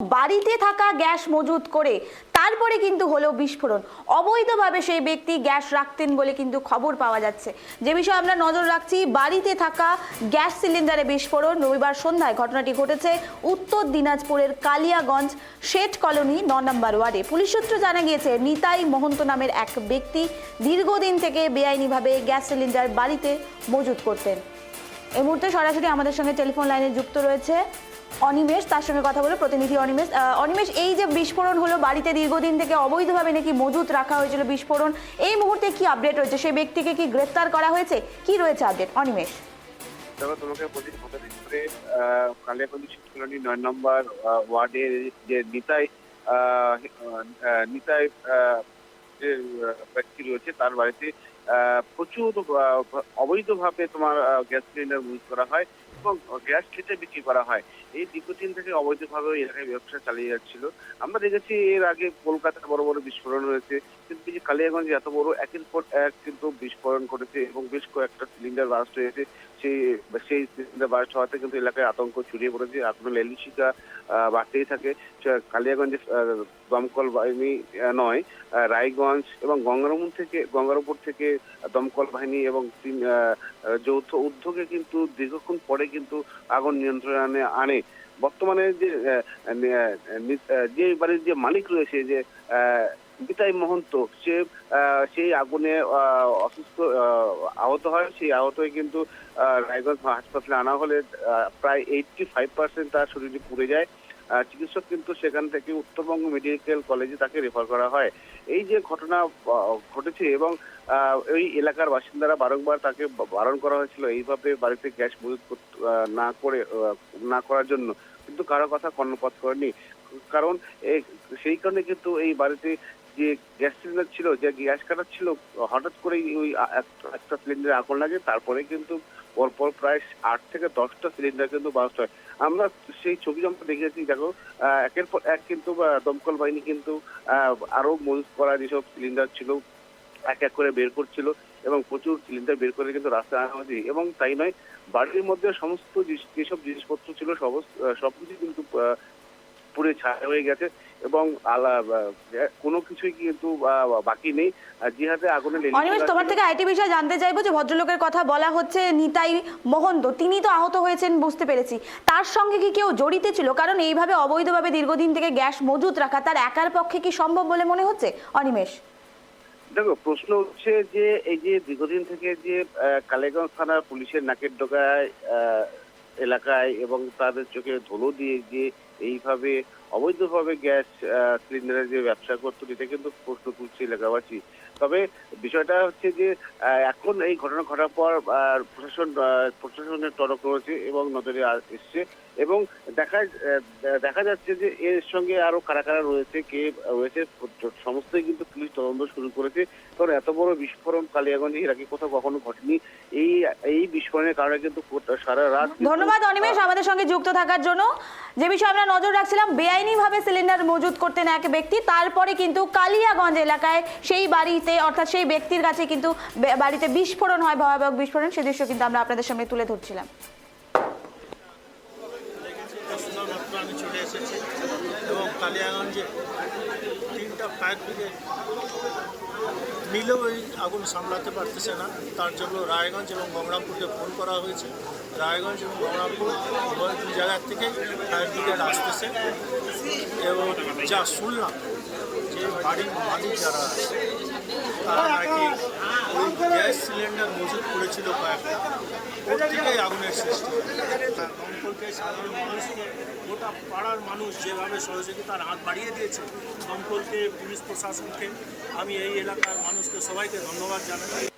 বাড়িতে থাকা গ্যাস মজুত করে তারপরে কিন্তু হলো বিস্ফোরণ। অবৈধভাবে সেই ব্যক্তি গ্যাস রাখতেন বলে কিন্তু খবর পাওয়া যাচ্ছে। যে বিষয়ে আমরা নজর রাখছি, বাড়িতে থাকা গ্যাস সিলিন্ডারে বিস্ফোরণ রবিবার সন্ধ্যায় ঘটনাটি ঘটেছে উত্তর দিনাজপুরের কালিয়াগঞ্জ শেঠ কলোনি ন নম্বর ওয়ার্ডে। পুলিশ সূত্র জানা গিয়েছে, নিতাই মহন্ত নামের এক ব্যক্তি দীর্ঘদিন থেকে বেআইনিভাবে গ্যাস সিলিন্ডার বাড়িতে মজুত করতেন। এই মুহূর্তে সরাসরি আমাদের সঙ্গে টেলিফোন লাইনে যুক্ত রয়েছে অনিমেষ, তার সঙ্গে কথা বলে প্রতিনিধি অনিমেষ। অনিমেষ, এই যে বিস্ফোরণ হলো বাড়িতে দীর্ঘদিন থেকে অবৈধভাবে নাকি মজুত রাখা হয়েছিল বিস্ফোরণ, এই মুহূর্তে কি আপডেট রয়েছে? সেই ব্যক্তিকে কি গ্রেফতার করা হয়েছে? কি রয়েছে আপডেট অনিমেষ। তোমাকে নয় নম্বর ওয়ার্ডের যে নিতাই নিতাই ব্যক্তি রয়েছে, তার বাড়িতে প্রচুর অবৈধভাবে তোমার গ্যাস সিলিন্ডার ইউজ করা হয় এবং গ্যাস খেতে বিক্রি করা হয়। এই দীর্ঘদিন থেকে অবৈধভাবে এলাকায় ব্যবসা চালিয়ে যাচ্ছিল। আমরা দেখেছি এর আগে কলকাতায় বড় বড় বিস্ফোরণ হয়েছে। কিন্তু যে কালিয়াগঞ্জে এত বড় একের পর এক কিন্তু বিস্ফোরণ ঘটেছে এবং বেশ কয়েকটা সিলিন্ডার বাস্ট হয়েছে। সেই সেই বাস্ট হওয়াতে কিন্তু এলাকায় আতঙ্ক ছড়িয়ে পড়েছে। এখনও লেলিশিকা বাড়তেই থাকে। কালিয়াগঞ্জে দমকল বাহিনী নয় রায়গঞ্জ এবং গঙ্গারামপুর থেকে গঙ্গারামপুর থেকে দমকল বাহিনী এবং যৌথ উদ্যোগে কিন্তু দীর্ঘক্ষণ পরে কিন্তু আগুন নিয়ন্ত্রণে আনে। বর্তমানে যে যে বাড়ির যে মালিক রয়েছে, যে নিতাই মহন্ত, সে সেই আগুনে অসুস্থ আহত হয়। সেই আহত হয়ে কিন্তু রায়গঞ্জ হাসপাতালে আনা হলে প্রায় এইটটি ফাইভ পার্সেন্ট তার শরীরে পুড়ে যায়। চিকিৎসক কিন্তু সেখান থেকে উত্তরবঙ্গ মেডিকেল কলেজে তাকে রেফার করা হয়। এই যে ঘটনা ঘটেছে এবং ওই এলাকার বাসিন্দারা বারংবার তাকে বারণ করা হয়েছিল এইভাবে বাড়িতে গ্যাস মজুত না করে না করার জন্য। কিন্তু কারও কথা কর্ণপাত করেনি। কারণ সেই কারণে কিন্তু এই বাড়িতে যে গ্যাস সিলিন্ডার ছিল যে গ্যাস কাটার ছিল হঠাৎ করেই ওই একটা সিলিন্ডারে আগুন লাগে তারপরে কিন্তু পরপর প্রায় আট থেকে দশটা সিলিন্ডার কিন্তু বাস্ট হয়। আমরা সেই ছবি যখন দেখেছি দেখো একের পর এক কিন্তু দমকল বাহিনী কিন্তু আরও মজুত করা যেসব সিলিন্ডার ছিল এক এক করে বের করছিল এবং প্রচুর সিলিন্ডার বের করে কিন্তু রাস্তায় আনা হয়েছে। এবং তাই নয় বাড়ির মধ্যে সমস্ত যেসব জিনিসপত্র ছিল আহ, সবকিছু কিন্তু পুড়ে ছাই হয়ে গেছে এবং আলা কোনো কিছুই কিন্তু বাকি নেই। হাতে আগুনে অনিমেষ তোমার থেকে আইটি বিষয়ে জানতে চাইব যে ভদ্রলোকের কথা বলা হচ্ছে নিতাই মহন্ত। তিনি তো আহত হয়েছেন বুঝতে পেরেছি। তার সঙ্গে কি কেউ জড়িত ছিল? কারণ এইভাবে অবৈধভাবে দীর্ঘদিন থেকে গ্যাস মজুত রাখা তার একার পক্ষে কি সম্ভব বলে মনে হচ্ছে? অনিমেষ। দেখো প্রশ্ন হচ্ছে যে এই যে দীর্ঘদিন থেকে যে কালেগঞ্জ থানার পুলিশের নাকের ডোকায় আহ, এলাকায় এবং তাদের চোখে ধুলো দিয়ে যে এইভাবে অবৈধভাবে গ্যাস সিলিন্ডারের যে ব্যবসা করতো এটা কিন্তু প্রশ্ন তুলছে এলাকাবাসী। তবে বিষয়টা হচ্ছে যে এখন এই ঘটনা ঘটার পর প্রশাসন প্রশাসনের তরফ রয়েছে এবং নজরে এসছে এবং দেখা দেখা যাচ্ছে যে এর সঙ্গে আরও কারা কারা রয়েছে, কে রয়েছে সমস্তই কিন্তু পুলিশ তদন্ত শুরু করেছে। কারণ এত বড় বিস্ফোরণ কালিয়াগঞ্জে এর আগে কোথাও কখনো ঘটেনি। এই এই বিস্ফোরণের কারণে কিন্তু সারা রাত ধন্যবাদ অনিমেষ আমাদের সঙ্গে যুক্ত থাকার জন্য। যে বিষয়ে আমরা নজর রাখছিলাম, বেআইনিভাবে সিলিন্ডার মজুত করতেন এক ব্যক্তি। তারপরে কিন্তু কালিয়াগঞ্জ এলাকায় সেই বাড়িতে, অর্থাৎ সেই ব্যক্তির কাছে কিন্তু বাড়িতে বিস্ফোরণ হয়, ভয়াবহ বিস্ফোরণ। সে দৃশ্য কিন্তু আমরা আপনাদের সামনে তুলে ধরছিলাম। কালিয়াগঞ্জে তিনটা ফায়ার ব্রিগেড মিলেও এই আগুন সামলাতে পারতেছে না। তার জন্য রায়গঞ্জ এবং গঙ্গরামপুরকে ফোন করা হয়েছে। রায়গঞ্জ এবং গঙ্গরামপুর উভয় দুই জায়গার থেকে ফায়ার ব্রিগেড আসতেছে। এবং যা শুনলাম যে বাড়ির মালিক যারা আছে, তারা নাকি ওই গ্যাস সিলিন্ডার মজুত করেছিল কয়েকটা। ওর থেকেই আগুনের সৃষ্টি। দমকলকে সাধারণ মানুষকে গোটা পাড়ার মানুষ যেভাবে সহযোগিতার হাত বাড়িয়ে দিয়েছে, দমকলকে, পুলিশ প্রশাসনকে, আমি এই এলাকার মানুষকে সবাইকে ধন্যবাদ জানাই।